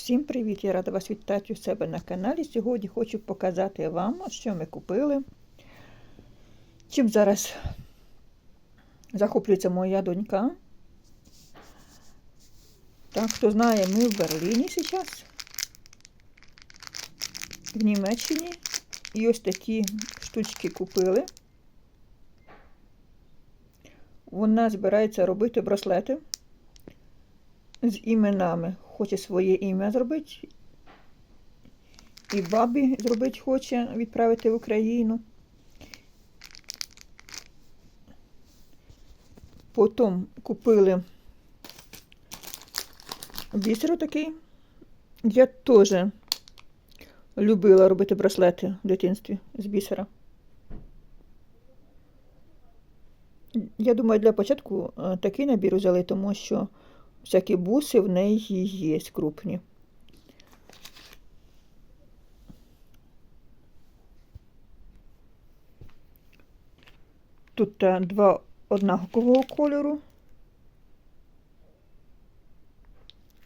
Всім привіт! Я рада вас вітати у себе на каналі. Сьогодні хочу показати вам, що ми купили. Чим зараз захоплюється моя донька. Так, хто знає, ми в Берліні зараз, в Німеччині. І ось такі штучки купили. Вона збирається робити браслети з іменами. Хоче своє ім'я зробити. І бабі зробити хоче відправити в Україну. Потім купили бісер такий. Я теж любила робити браслети в дитинстві з бісера. Я думаю, для початку е, такий набір взяли, тому що всякі буси в неї є крупні. Тут е, два однакового кольору.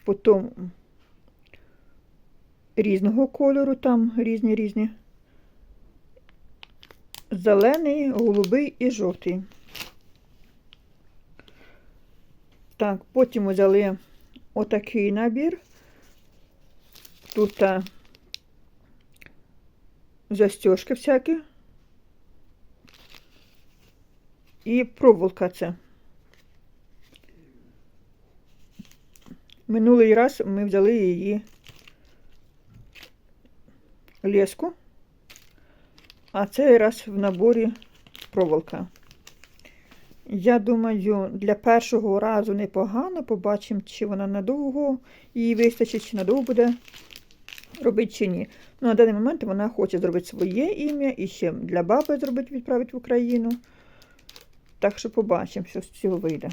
Потім різного кольору, там різні різні. Зелений, голубий і жовтий. Так, потім взяли отакий набір. Тут застежки всякі. І проволока це. Минулий раз ми взяли її леску, а цей раз в наборі проволока. Я думаю, для першого разу непогано. Побачимо, чи вона надовго її вистачить, чи надовго буде робити, чи ні. Ну, на даний момент вона хоче зробити своє ім'я і ще для баби зробити, відправити в Україну. Так що побачимо, що з цього вийде.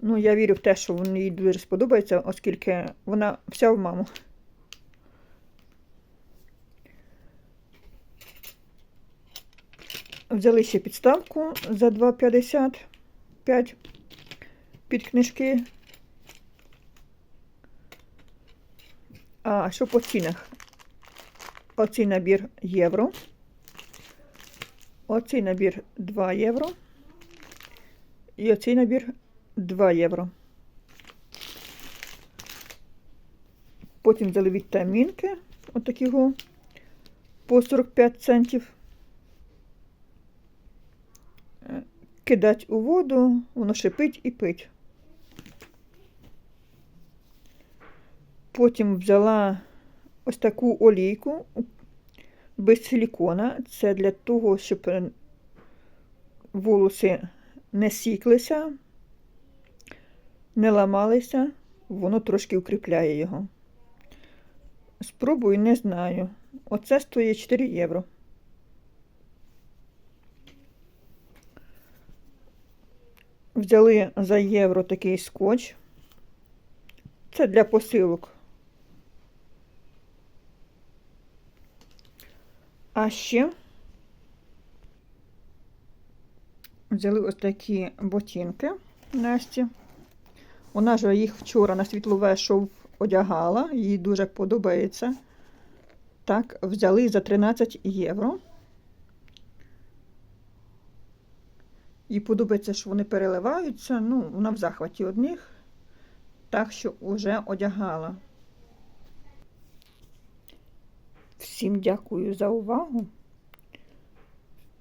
Ну, я вірю в те, що їй дуже сподобається, оскільки вона вся в маму. Взяли ще підставку за 2,55 під книжки. А що по цінах? Оцей набір євро. Оцей набір 2 євро. І оцей набір 2 євро. Потім взяли вітамінки, отакого по 45 центів. Кидать у воду, воно шипить і пить. Потім взяла ось таку олійку без силікона. Це для того, щоб волоси не сіклися, не ламалися, воно трошки укріпляє його. Спробую, не знаю. Оце стоїть 4 євро. Взяли за євро такий скотч. Це для посилок. А ще взяли ось такі ботинки Насті. Вона ж їх вчора на світлове шов одягала, їй дуже подобається. Так, взяли за 13 євро. Їй подобається, що вони переливаються. Ну, вона в захваті одних, так що вже одягала. Всім дякую за увагу.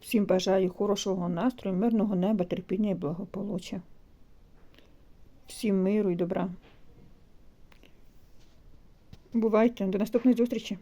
Всім бажаю хорошого настрою, мирного неба, терпіння і благополуччя. Всім миру і добра. Бувайте, до наступної зустрічі!